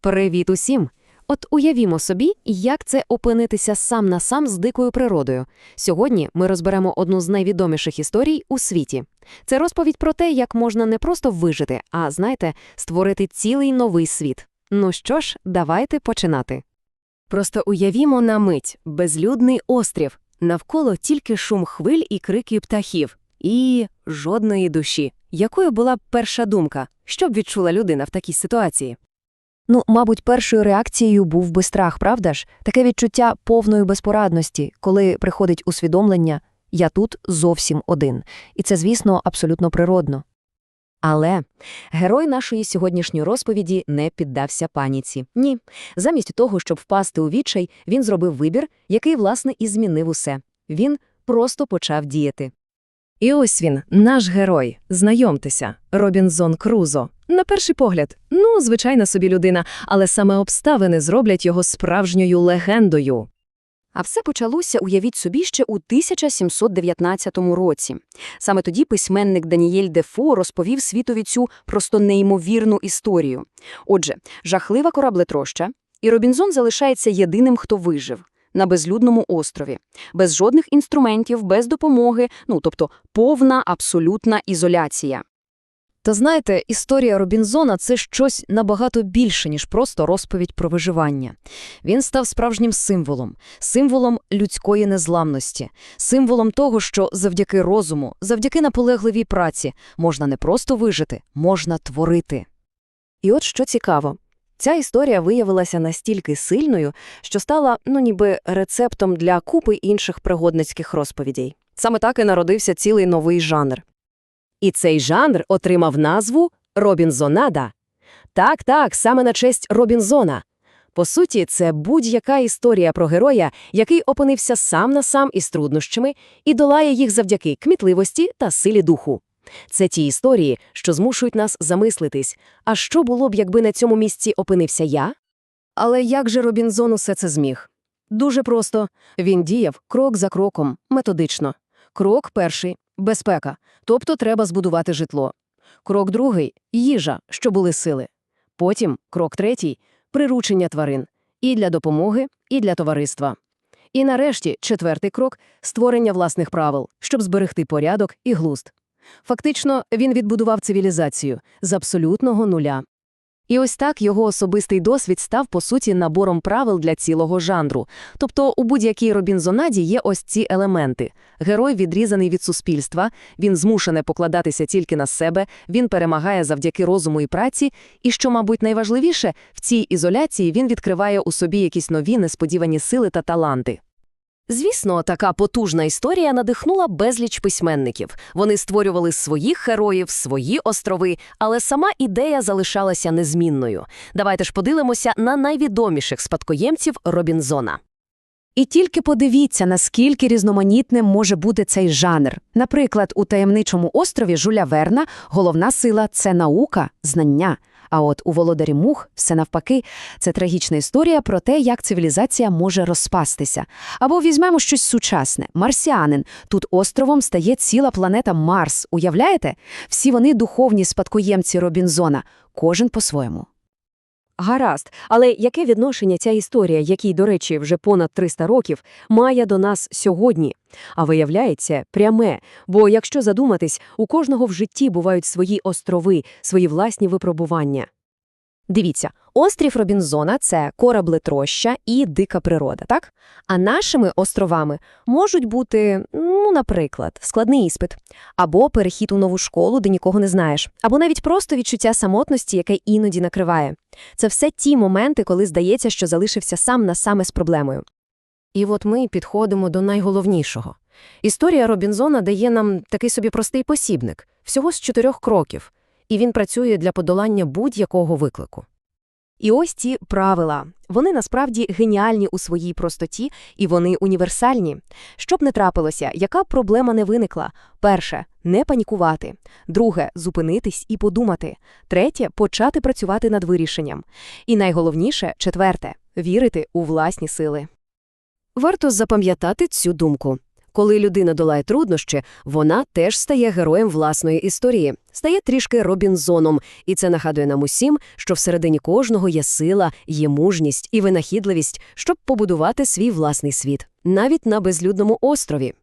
Привіт усім! От уявімо собі, як це опинитися сам на сам з дикою природою. Сьогодні ми розберемо одну з найвідоміших історій у світі. Це розповідь про те, як можна не просто вижити, а знаєте, створити цілий новий світ. Ну що ж, давайте починати. Просто уявімо на мить безлюдний острів, навколо тільки шум хвиль і крики птахів, і жодної душі. Якою була б перша думка? Що б відчула людина в такій ситуації? Ну, мабуть, першою реакцією був би страх, правда ж? Таке відчуття повної безпорадності, коли приходить усвідомлення «я тут зовсім один». І це, звісно, абсолютно природно. Але герой нашої сьогоднішньої розповіді не піддався паніці. Ні. Замість того, щоб впасти у відчай, він зробив вибір, який, власне, і змінив усе. Він просто почав діяти. І ось він, наш герой. Знайомтеся, Робінзон Крузо. На перший погляд, ну, звичайна собі людина, але саме обставини зроблять його справжньою легендою. А все почалося, уявіть собі, ще у 1719 році. Саме тоді письменник Даніель Дефо розповів світові цю просто неймовірну історію. Отже, жахлива кораблетроща, і Робінзон залишається єдиним, хто вижив. На безлюдному острові, без жодних інструментів, без допомоги, ну тобто повна абсолютна ізоляція. Та знаєте, історія Робінзона – це щось набагато більше, ніж просто розповідь про виживання. Він став справжнім символом, символом людської незламності, символом того, що завдяки розуму, завдяки наполегливій праці можна не просто вижити, можна творити. І от що цікаво. Ця історія виявилася настільки сильною, що стала, ну ніби, рецептом для купи інших пригодницьких розповідей. Саме так і народився цілий новий жанр. І цей жанр отримав назву Робінзонада. Так, так, саме на честь Робінзона. По суті, це будь-яка історія про героя, який опинився сам на сам із труднощами і долає їх завдяки кмітливості та силі духу. Це ті історії, що змушують нас замислитись, а що було б, якби на цьому місці опинився я? Але як же Робінзон усе це зміг? Дуже просто. Він діяв крок за кроком, методично. Крок перший – безпека, тобто треба збудувати житло. Крок другий – їжа, що були сили. Потім крок третій – приручення тварин. І для допомоги, і для товариства. І нарешті четвертий крок – створення власних правил, щоб зберегти порядок і глузд. Фактично, він відбудував цивілізацію з абсолютного нуля. І ось так його особистий досвід став, по суті, набором правил для цілого жанру. Тобто у будь-якій Робінзонаді є ось ці елементи. Герой відрізаний від суспільства, він змушений покладатися тільки на себе, він перемагає завдяки розуму і праці, і, що, мабуть, найважливіше, в цій ізоляції він відкриває у собі якісь нові несподівані сили та таланти. Звісно, така потужна історія надихнула безліч письменників. Вони створювали своїх героїв, свої острови, але сама ідея залишалася незмінною. Давайте ж подивимося на найвідоміших спадкоємців Робінзона. І тільки подивіться, наскільки різноманітним може бути цей жанр. Наприклад, у таємничому острові Жуля Верна головна сила це наука, знання. А от у володарі мух все навпаки, це трагічна історія про те, як цивілізація може розпастися. Або візьмемо щось сучасне марсіанин. Тут островом стає ціла планета Марс. Уявляєте? Всі вони духовні спадкоємці Робінзона, кожен по-своєму. Гаразд, але яке відношення ця історія, якій, до речі, вже понад 300 років, має до нас сьогодні? А виявляється, пряме, бо якщо задуматись, у кожного в житті бувають свої острови, свої власні випробування. Дивіться, острів Робінзона – це кораблетроща і дика природа, так? А нашими островами можуть бути, ну, наприклад, складний іспит, або перехід у нову школу, де нікого не знаєш, або навіть просто відчуття самотності, яке іноді накриває. Це все ті моменти, коли здається, що залишився сам на саме з проблемою. І от ми підходимо до найголовнішого. Історія Робінзона дає нам такий собі простий посібник, всього з чотирьох кроків, і він працює для подолання будь-якого виклику. І ось ці правила. Вони насправді геніальні у своїй простоті, і вони універсальні. Щоб не трапилося, яка проблема не виникла? Перше не панікувати. Друге зупинитись і подумати. Третє почати працювати над вирішенням. І найголовніше четверте вірити у власні сили. Варто запам'ятати цю думку. Коли людина долає труднощі, вона теж стає героєм власної історії, стає трішки Робінзоном, і це нагадує нам усім, що всередині кожного є сила, є мужність і винахідливість, щоб побудувати свій власний світ, навіть на безлюдному острові.